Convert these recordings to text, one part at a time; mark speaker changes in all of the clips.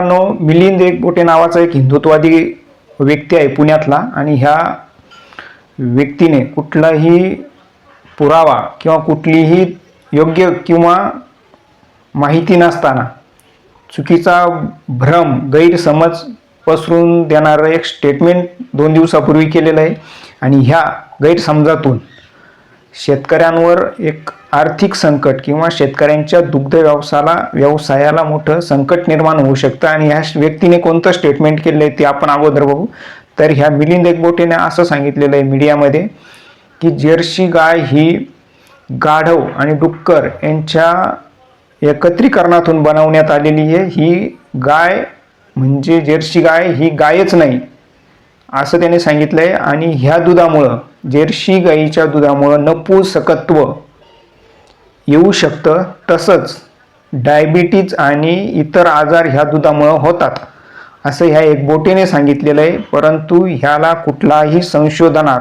Speaker 1: मित्रांनो मिलिंद एकबोटे नावाचा एक हिंदुत्ववादी व्यक्ती आहे पुण्यातला आणि ह्या व्यक्तीने कुठलाही पुरावा किंवा कुठलीही योग्य किंवा माहिती नसताना चुकीचा भ्रम गैरसमज पसरून देणारं एक स्टेटमेंट दोन दिवसापूर्वी केलेलं आहे. आणि ह्या गैरसमजातून शेतकऱ्यांवर एक आर्थिक संकट किंवा शेतकऱ्यांच्या दुग्ध व्यवसायाला व्यवसायाला मोठं संकट निर्माण होऊ शकतं आणि ह्या व्यक्तीने कोणतं स्टेटमेंट केलं आहे ते आपण अगोदर बघू. तर ह्या मिलिंद एकबोटेने असं सांगितलेलं आहे मीडियामध्ये की जर्सी गाय ही गाढव आणि डुक्कर यांच्या एकत्रीकरणातून बनवण्यात आलेली आहे. ही गाय म्हणजे जर्सी गाय ही गायच नाही असं त्याने सांगितलं आहे आणि ह्या दुधामुळं जर्सी गाईच्या दुधामुळं नपुसकत्व येऊ शकतं तसंच डायबिटीज आणि इतर आजार ह्या दुधामुळं होतात असं ह्या एकबोटीने सांगितलेलं आहे. परंतु ह्याला कुठलाही संशोधनात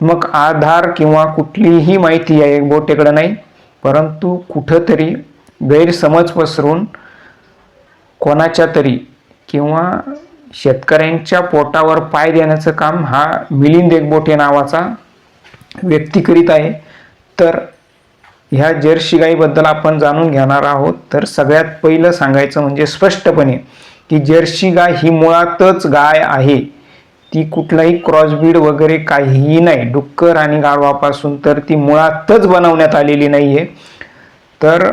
Speaker 1: मग आधार किंवा कुठलीही माहिती या एकबोटेकडं नाही. परंतु कुठंतरी गैरसमज पसरून कोणाच्या तरी किंवा शेतकऱ्यांच्या पोटावर पाय देण्याचं काम हा मिलिंद एकबोटे नावाचा व्यक्ती करीत आहे. तर ह्या जर्सी गाईबद्दल आपण जाणून घेणार आहोत तर सगळ्यात पहिलं सांगायचं म्हणजे स्पष्टपणे की जर्सी गाय ही मुळातच गाय आहे ती कुठलाही क्रॉसबीड वगैरे काहीही नाही डुक्कर आणि गाळवापासून तर ती मुळातच बनवण्यात आलेली नाही आहे तर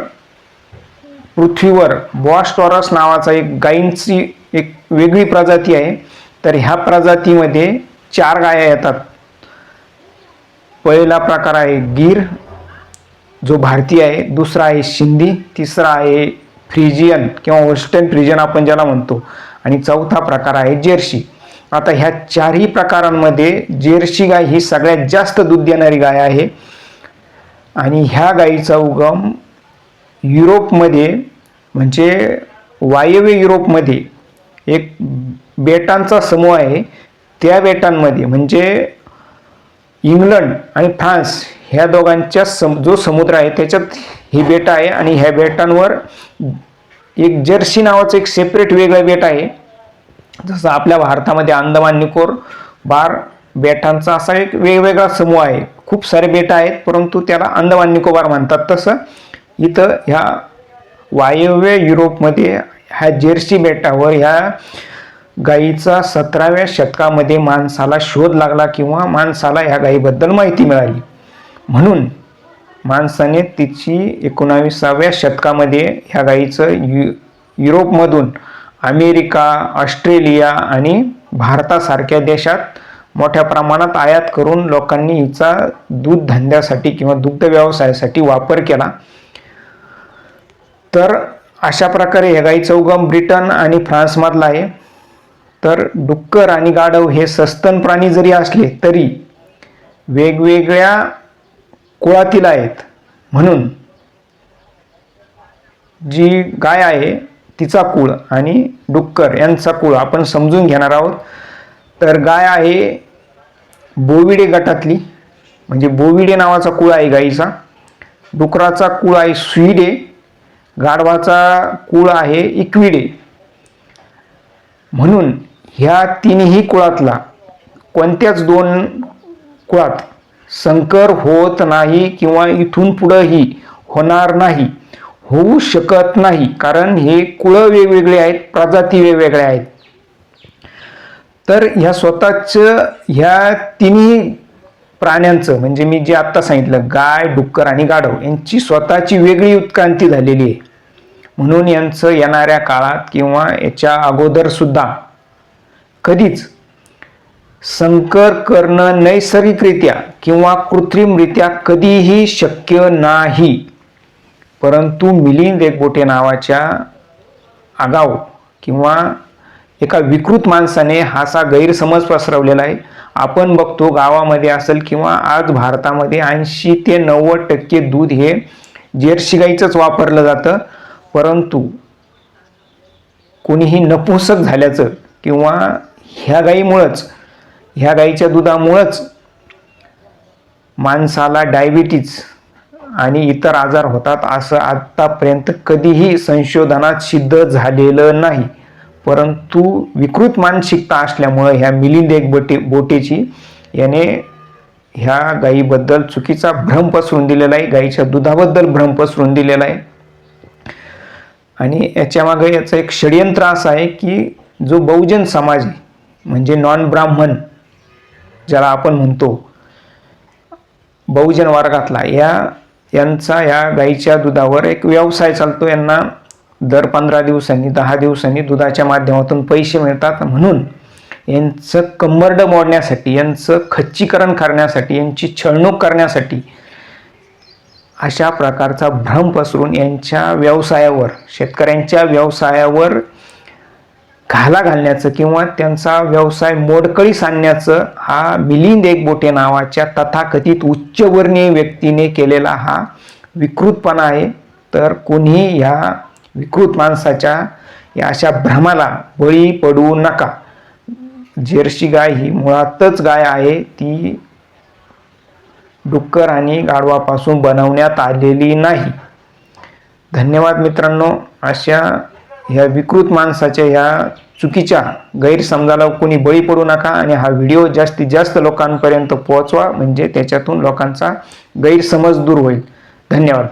Speaker 1: पृथ्वीवर बॉस्टॉरस नावाचा एक गायींची एक वेगळी प्रजाती आहे. तर ह्या प्रजातीमध्ये चार गाया येतात. पहिला प्रकार आहे गीर जो भारतीय आहे. दुसरा आहे सिंधी तिसरा आहे फ्रिजियन किंवा वेस्टर्न फ्रिजियन आपण ज्याला म्हणतो. आणि चौथा प्रकार आहे जर्सी आता ह्या चारही प्रकारांमध्ये जर्सी गाय ही सगळ्यात जास्त दूध देणारी गाय आहे. आणि ह्या गायीचा उगम युरोपमध्ये म्हणजे वायव्य युरोपमध्ये एक बेटांचा समूह आहे. त्या बेटांमध्ये म्हणजे इंग्लंड आणि फ्रान्स ह्या दोघांच्या सम जो समुद्र आहे त्याच्यात ही बेट आहे आणि ह्या बेटांवर एक जर्सी नावाचं एक सेपरेट वेगळं बेट आहे. जसं आपल्या भारतामध्ये अंदमान निकोर बार बेटांचा असा एक वेगवेगळा समूह आहे. खूप सारे बेट आहेत परंतु त्याला अंदमान निकोबार म्हणतात. तसं इथं ह्या वायव्य युरोपमध्ये ह्या जर्सी बेटावर ह्या गायीचा सतराव्या शतकामध्ये माणसाला शोध लागला किंवा माणसाला ह्या गायीबद्दल माहिती मिळाली. म्हणून माणसाने तिची एकोणाविसाव्या शतकामध्ये ह्या गायीचं यु युरोपमधून अमेरिका ऑस्ट्रेलिया आणि भारतासारख्या देशात मोठ्या प्रमाणात आयात करून लोकांनी हिचा दूध धंद्यासाठी किंवा दुग्ध व्यवसायासाठी वापर केला. तर अशा प्रकारे हेगाई गाईचा उगम ब्रिटन आणि फ्रान्समधला आहे. तर डुक्कर आणि गाढव हे सस्तन प्राणी जरी असले तरी वेगवेगळ्या कुळातील आहेत. म्हणून जी गाय आहे तिचा कुळ आणि डुक्कर यांचा कुळ आपण समजून घेणार आहोत. तर गाय आहे बोविडे गटातली म्हणजे बोविडे नावाचा कुळ आहे गाईचा. डुकराचा कुळ आहे स्वीडे. गाढवाचा कुळ आहे इक्विडे. म्हणून ह्या तिन्ही कुळातला कोणत्याच दोन कुळात संकर होत नाही किंवा इथून पुढंही होणार नाही होऊ शकत नाही. कारण हे कुळं वेगवेगळे आहेत प्रजाती वेगवेगळ्या आहेत. तर ह्या स्वतःच ह्या तिन्ही प्राण्यांचं म्हणजे मी जे आत्ता सांगितलं गाय डुक्कर आणि गाढव यांची स्वतःची वेगळी उत्क्रांती झालेली आहे. म्हणून यांचं येणाऱ्या काळात किंवा याच्या अगोदर सुद्धा कधीच संकर करणं नैसर्गिकरित्या किंवा कृत्रिमरित्या कधीही शक्य नाही. परंतु मिलिंद एकबोटे नावाच्या आगाव किंवा एका विकृत माणसाने हाचा गैरसमज पसरवलेला आहे. आपण बघतो गावामध्ये असेल किंवा आज भारतामध्ये ऐंशी ते नव्वद टक्के दूध हे जर्सी गाईचंच वापरलं जातं. परंतु कोणीही नपुसक झाल्याचं किंवा ह्या गाईमुळंच ह्या गाईच्या दुधामुळंच माणसाला डायबिटीज आणि इतर आजार होतात असं आत्तापर्यंत कधीही संशोधनात सिद्ध झालेलं नाही. परंतु विकृत मानसिकता असल्यामुळं ह्या मिलिंद एक बोटे बोटेची याने ह्या गायीबद्दल चुकीचा भ्रम पसरून दिलेला आहे. गाईच्या दुधाबद्दल भ्रम पसरून दिलेला आहे. आणि याच्यामागे याचं एक षडयंत्र असं आहे की जो बहुजन समाज म्हणजे नॉन ब्राह्मण ज्याला आपण म्हणतो बहुजन वर्गातला या यांचा या गाईच्या दुधावर एक व्यवसाय चालतो. यांना दर पंधरा दिवसांनी दहा दिवसांनी दुधाच्या माध्यमातून पैसे मिळतात म्हणून यांचं कंबरड मोडण्यासाठी यांचं खच्चीकरण करण्यासाठी यांची छळणूक करण्यासाठी अशा प्रकारचा भ्रम पसरून यांच्या व्यवसायावर शेतकऱ्यांच्या व्यवसायावर घाला घालण्याचं किंवा त्यांचा व्यवसाय मोडकळीस आणण्याचं हा मिलिंद एकबोटे नावाच्या तथाकथित उच्चवर्णीय व्यक्तीने केलेला हा विकृतपणा आहे. तर कोणीही ह्या विकृत माणसाच्या या अशा भ्रमाला बळी पडू नका. जर्सी गाय ही मुळातच गाय आहे. ती डुक्कर आणि गाढवापासून बनवण्यात आलेली नाही. धन्यवाद मित्रांनो. अशा ह्या विकृत माणसाच्या ह्या चुकीच्या गैरसमजाला कोणी बळी पडू नका आणि हा व्हिडिओ जास्तीत जास्त लोकांपर्यंत पोहोचवा म्हणजे त्याच्यातून लोकांचा गैरसमज दूर होईल. धन्यवाद.